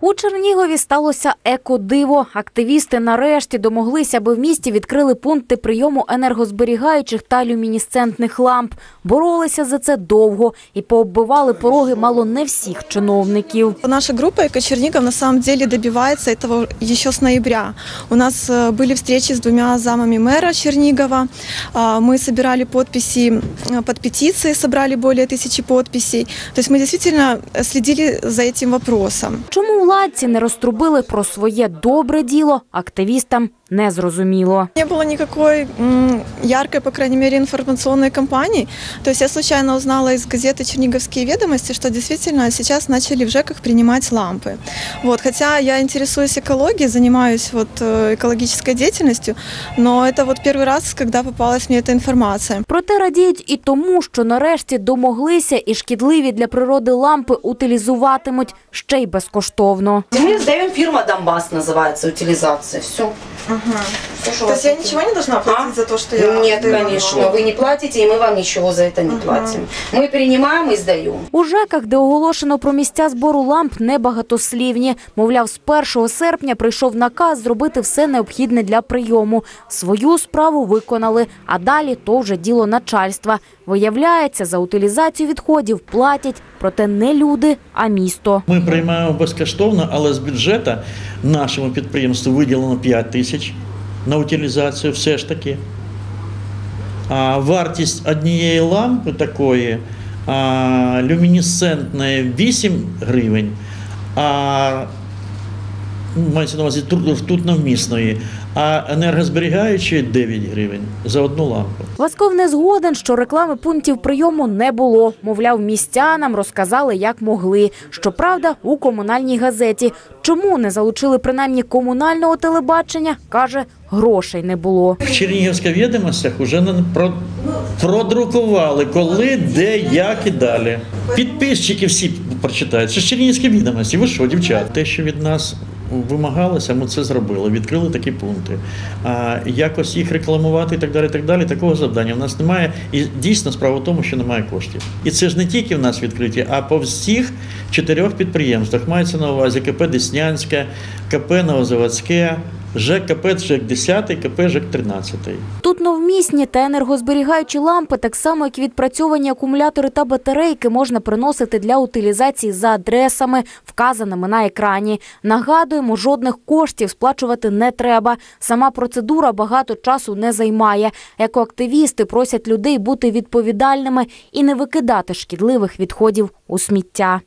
У Чернігові сталося екодиво. Активісти нарешті домоглися, аби в місті відкрили пункти прийому енергозберігаючих та люмінесцентних ламп. Боролися за це довго і пооббивали пороги мало не всіх чиновників. Наша группа «Эко-Чернигов» на самом деле добивается этого еще с ноября. У нас э, были встречи с двумя замами мэра Чернигова. А, Мы собирали подписи э, под петицией, собрали более тысячи подписей. То есть мы действительно э, следили за этим вопросом. Чому владці не розтрубили про своє добре діло, активістам не зрозуміло. Не было никакой м, яркой, по крайней мере, информационной кампании. То есть я случайно узнала из газеты «Черниговские ведомости», что действительно сейчас начали в ЖЭКах принимать лампы. Вот, хотя я интересуюсь экологией, занимаюсь вот, э, экологической деятельностью, но это вот первый раз, когда попалась мне эта информация. Проте радіють і тому, що нарешті домоглися і шкідливі для природи лампи утилізуватимуть ще й безкоштовно. Мы сдаем фирма Донбасс, называется, утилизация. Все. Все, что у вас есть. не должна платить за то, что Нет, конечно. Вы не платите, и мы вам ничего за это не платим. Мы принимаем и сдаем. У ЖЕКах, де оголошено про місця збору ламп, небагатослівні. Мовляв, з 1 серпня прийшов наказ зробити все необхідне для прийому. Свою справу виконали, а далі то вже діло начальства. Виявляється, за утилізацію відходів платять, проте не люди, а місто. Ми приймаємо безкоштовно, але з бюджету нашому підприємству виділено 5 тисяч на утилізацію все ж таки. А вартість однієї лампи такої а, люмінесцентної 8 гривень, а мається на увазі ртутновмісної, а енергозберігаючої 9 гривень за одну лампу. Васков не згоден, що реклами пунктів прийому не було. Мовляв, містянам розказали, як могли. Щоправда, у комунальній газеті. Чому не залучили принаймні комунального телебачення, каже, грошей не було. В Чернігівських відомостях вже про, продрукували, коли, де, як і далі. Підписчики всі прочитають. Це ж Чернігівські відомості. Ви що, дівчата? Те, що від нас вимагалося, ми це зробили. Відкрили такі пункти. А якось їх рекламувати і так далі, так далі. Такого завдання в нас немає. І дійсно справа в тому, що немає коштів. І це ж не тільки в нас відкриті, а по всіх чотирьох підприємствах. Мається на увазі КП Деснянське, КП Новозаводське, ЖЕК КП ЖЕК 10, КП ЖЕК 13. Тут новмісні та енергозберігаючі лампи, так само як відпрацьовані акумулятори та батарейки, можна приносити для утилізації за адресами, вказаними на екрані. Нагадуємо, жодних коштів сплачувати не треба. Сама процедура багато часу не займає. Екоактивісти просять людей бути відповідальними і не викидати шкідливих відходів у сміття.